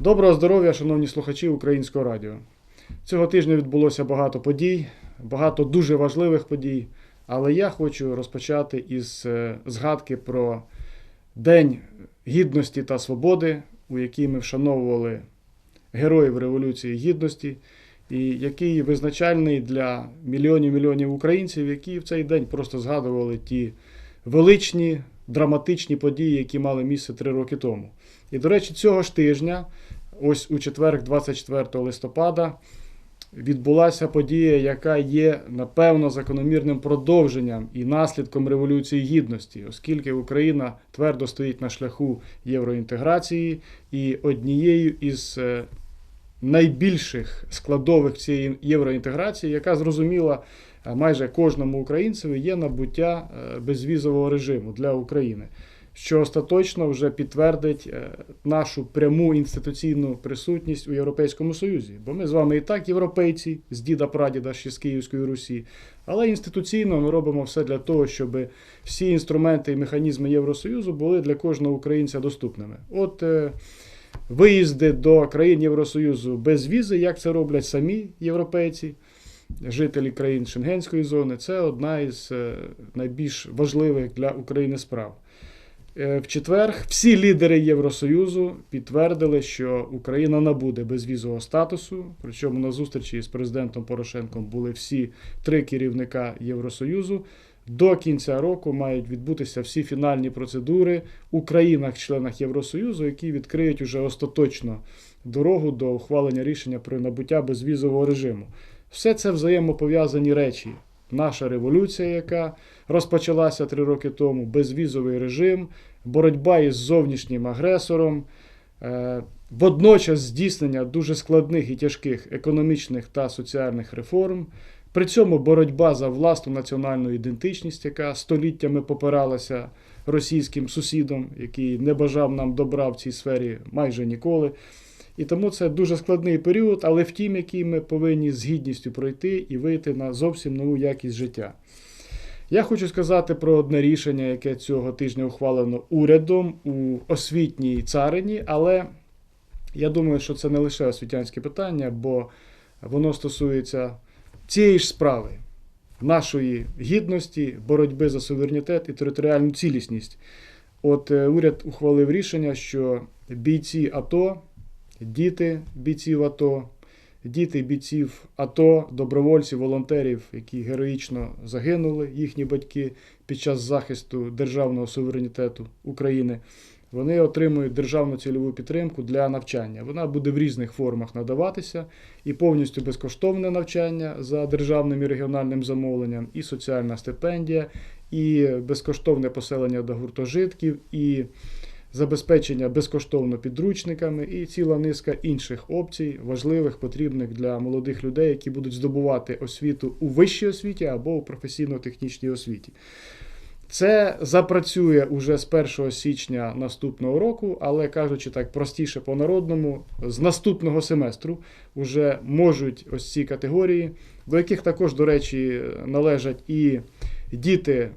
Доброго здоров'я, шановні слухачі Українського радіо. Цього тижня відбулося багато подій, багато дуже важливих подій. Але я хочу розпочати із е, згадки про День Гідності та Свободи, у який ми вшановували героїв Революції Гідності, і який визначальний для мільйонів мільйонів українців, які в цей день просто згадували ті величні драматичні події, які мали місце три роки тому. І, до речі, цього ж тижня, ось у четвер, 24 листопада, відбулася подія, яка є, напевно, закономірним продовженням і наслідком Революції Гідності, оскільки Україна твердо стоїть на шляху євроінтеграції і однією із е, найбільших складових цієї євроінтеграції, яка зрозуміла майже кожному українцеві, є набуття е, безвізового режиму для України що остаточно вже підтвердить е, нашу пряму інституційну присутність у Європейському Союзі. Бо ми з вами і так європейці з діда прадіда ще з Київської Русі. Але інституційно ми робимо все для того, щоб всі інструменти і механізми Євросоюзу були для кожного українця доступними. От е, виїзди до країн Євросоюзу без візи, як це роблять самі європейці. Жителі країн Шенгенської зони це одна із е, найбільш важливих для України справ. Е, В четвер всі лідери Євросоюзу підтвердили, що Україна набуде безвізового статусу. Причому на зустрічі з президентом Порошенком були всі три керівника Євросоюзу. До кінця року мають відбутися всі фінальні процедури у країнах-членах Євросоюзу, які відкриють уже остаточно дорогу до ухвалення рішення про набуття безвізового режиму. Все це взаємопов'язані речі. Наша революція, яка розпочалася три роки тому, безвізовий режим, боротьба із зовнішнім агресором, е, водночас здійснення дуже складних і тяжких економічних та соціальних реформ. При цьому боротьба за власну національну ідентичність, яка століттями попиралася російським сусідом, який не бажав нам добра в цій сфері майже ніколи. І тому це дуже складний період, але втім, який ми повинні з гідністю пройти і вийти на зовсім нову якість життя. Я хочу сказати про одне рішення, яке цього тижня ухвалено урядом у освітній царині, але я думаю, що це не лише освітянське питання, бо воно стосується цієї ж справи, нашої гідності, боротьби за суверенітет і територіальну цілісність. От е, уряд ухвалив рішення, що бійці АТО, діти бійців АТО, діти бійців АТО, добровольців, волонтерів, які героїчно загинули, їхні батьки під час захисту державного суверенітету України. Вони отримують державну цільову підтримку для навчання. Вона буде в різних формах надаватися, і повністю безкоштовне навчання за державним і регіональним замовленням, і соціальна стипендія, і безкоштовне поселення до гуртожитків, і забезпечення безкоштовно підручниками, і ціла низка інших опцій, важливих, потрібних для молодих людей, які будуть здобувати освіту у вищій освіті або у професійно-технічній освіті. Це запрацює уже з 1 січня наступного року, але кажучи так простіше по-народному, з наступного семестру вже можуть ось ці категорії, до яких також, до речі, належать і діти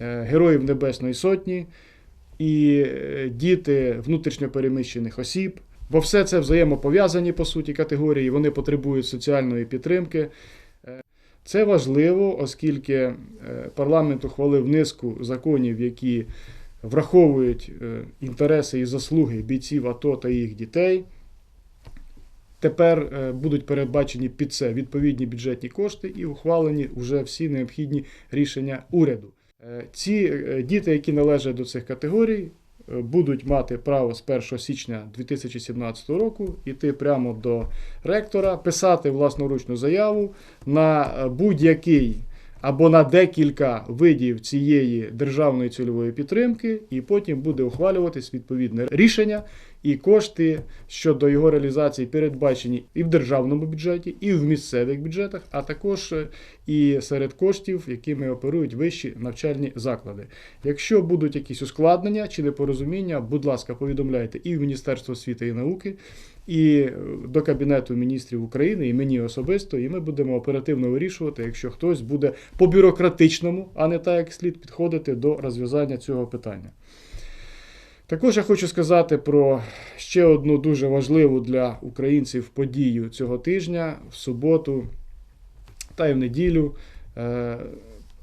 е, Героїв Небесної Сотні, і е, діти внутрішньопереміщених осіб. Бо все це взаємопов'язані по суті категорії, вони потребують соціальної підтримки. Це важливо, оскільки е, парламент ухвалив низку законів, які враховують е, інтереси і заслуги бійців АТО та їх дітей. Тепер е, будуть передбачені під це відповідні бюджетні кошти і ухвалені вже всі необхідні рішення уряду. Е, Ці е, діти, які належать до цих категорій, е, будуть мати право з 1 січня 2017 року йти прямо до ректора, писати власноручну заяву на будь-який або на декілька видів цієї державної цільової підтримки, і потім буде ухвалюватись відповідне рішення, і кошти щодо його реалізації передбачені і в державному бюджеті, і в місцевих бюджетах, а також е, і серед коштів, якими оперують вищі навчальні заклади. Якщо будуть якісь ускладнення чи непорозуміння, будь ласка, повідомляйте і в Міністерство освіти і науки, і е, до Кабінету міністрів України, і мені особисто, і ми будемо оперативно вирішувати, якщо хтось буде по бюрократичному, а не так як слід підходити до розв'язання цього питання. Також я хочу сказати про ще одну дуже важливу для українців подію цього тижня в суботу та й в неділю. Е,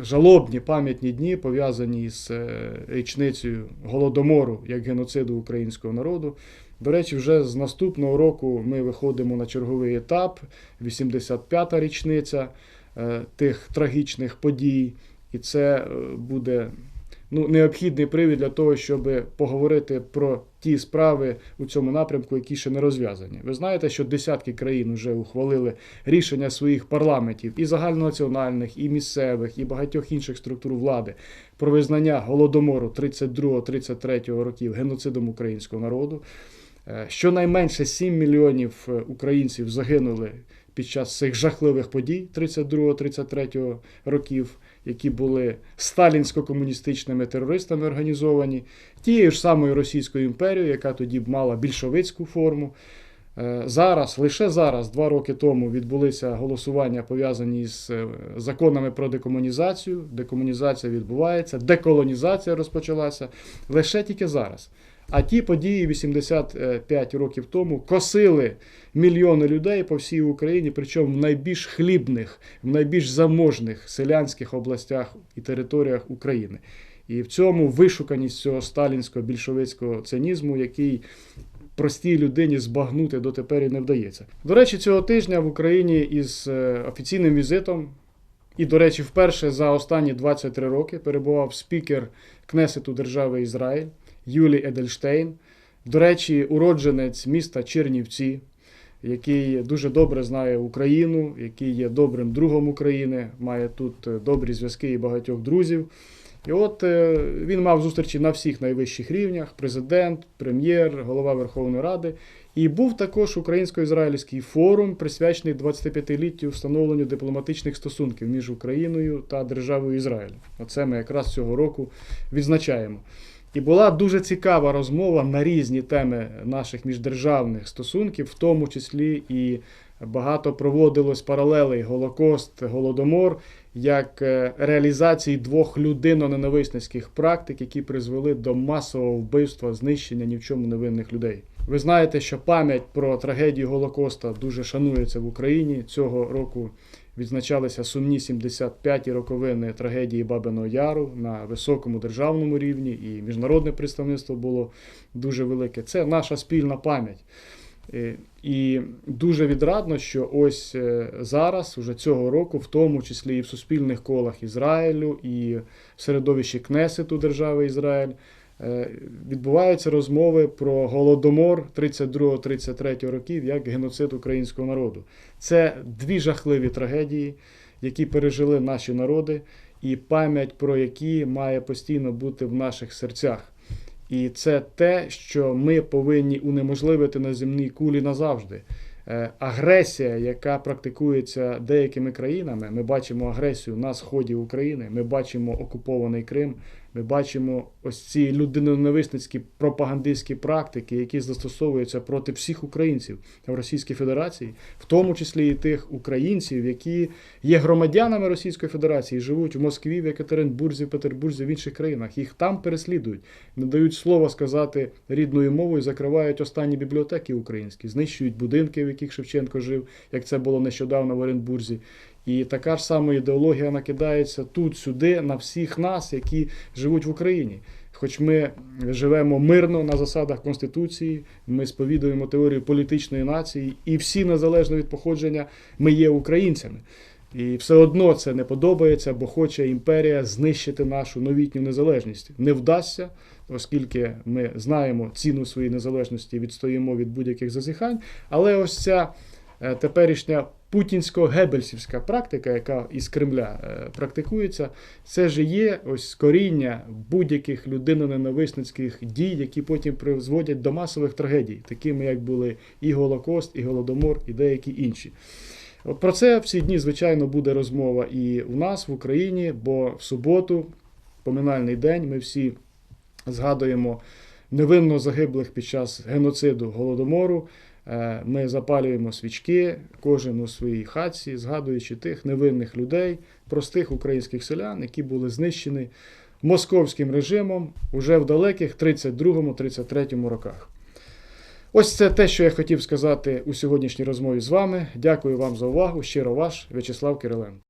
Жалобні пам'ятні дні пов'язані з е, річницею голодомору як геноциду українського народу. До речі, вже з наступного року ми виходимо на черговий етап, 85-та річниця е, тих трагічних подій, і це буде ну, необхідний привід для того, щоб поговорити про ті справи у цьому напрямку, які ще не розв'язані. Ви знаєте, що десятки країн вже ухвалили рішення своїх парламентів і загальнонаціональних, і місцевих, і багатьох інших структур влади про визнання голодомору 32-33 років геноцидом українського народу. Е, Щонайменше 7 мільйонів е, українців загинули під час цих жахливих подій 32-33 років, які були сталінсько-комуністичними терористами організовані, тією ж самою Російською імперією, яка тоді мала більшовицьку форму. Е, Зараз, лише зараз, два роки тому, відбулися голосування пов'язані з е, законами про декомунізацію. Декомунізація відбувається, деколонізація розпочалася лише тільки зараз. А ті події 85 років тому косили мільйони людей по всій Україні, причому в найбільш хлібних, в найбільш заможних селянських областях і територіях України. І в цьому вишуканість цього сталінського більшовицького цинізму, який простій людині збагнути дотепер і не вдається. До речі, цього тижня в Україні із е, офіційним візитом. І, до речі, вперше за останні 23 роки перебував спікер Кнесету держави Ізраїль Юлій Едельштейн. До речі, уродженець міста Чернівці, який дуже добре знає Україну, який є добрим другом України, має тут е, добрі зв'язки і багатьох друзів. І от е, він мав зустрічі на всіх найвищих рівнях: президент, прем'єр, голова Верховної Ради. І був також українсько-ізраїльський форум, присвячений 25-літтю встановленню дипломатичних стосунків між Україною та державою Ізраїль. Оце ми якраз цього року відзначаємо. І була дуже цікава розмова на різні теми наших міждержавних стосунків, в тому числі і багато проводилось паралелей Голокост, Голодомор, як е, реалізації двох людино-ненависницьких практик, які призвели до масового вбивства, знищення ні в чому невинних людей. Ви знаєте, що пам'ять про трагедію Голокоста дуже шанується в Україні. Цього року відзначалися сумні 75-ті роковини трагедії Бабиного Яру на високому державному рівні, і міжнародне представництво було дуже велике. Це наша спільна пам'ять. Е, І дуже відрадно, що ось е, зараз, уже цього року, в тому числі і в суспільних колах Ізраїлю, і в середовищі Кнесету держави Ізраїль, відбуваються розмови про голодомор 32-33 років як геноцид українського народу. Це дві жахливі трагедії, які пережили наші народи, і пам'ять про які має постійно бути в наших серцях. І це те, що ми повинні унеможливити на земній кулі назавжди. Е, Агресія, яка практикується деякими країнами, ми бачимо агресію на сході України, ми бачимо окупований Крим, ми бачимо ось ці людиноненависницькі пропагандистські практики, які застосовуються проти всіх українців в Російській Федерації, в тому числі і тих українців, які є громадянами Російської Федерації, живуть в Москві, в Екатеринбурзі, в Петербурзі, в інших країнах. Їх там переслідують, не дають слова сказати рідною мовою, закривають останні бібліотеки українські, знищують будинки, в яких Шевченко жив, як це було нещодавно в Оренбурзі. І така ж сама ідеологія накидається тут, сюди, на всіх нас, які живуть в Україні. Хоч ми живемо мирно на засадах Конституції, ми сповідуємо теорію політичної нації, і всі, незалежно від походження, ми є українцями. І все одно це не подобається, бо хоче імперія знищити нашу новітню незалежність. Не вдасться, оскільки ми знаємо ціну своєї незалежності, відстоїмо від будь-яких зазіхань. Але ось ця е, теперішня путінсько-гебельсівська практика, яка із Кремля е, практикується, це ж є ось коріння будь-яких людиноненависницьких дій, які потім призводять до масових трагедій, такими як були і Голокост, і Голодомор, і деякі інші. От про це всі дні, звичайно, буде розмова і у нас в Україні, бо в суботу, поминальний день, ми всі згадуємо невинно загиблих під час геноциду голодомору. Е, Ми запалюємо свічки, кожен у своїй хатці, згадуючи тих невинних людей, простих українських селян, які були знищені московським режимом уже в далеких 32-33 роках. Ось це те, що я хотів сказати у сьогоднішній розмові з вами. Дякую вам за увагу. Щиро ваш В'ячеслав Кириленко.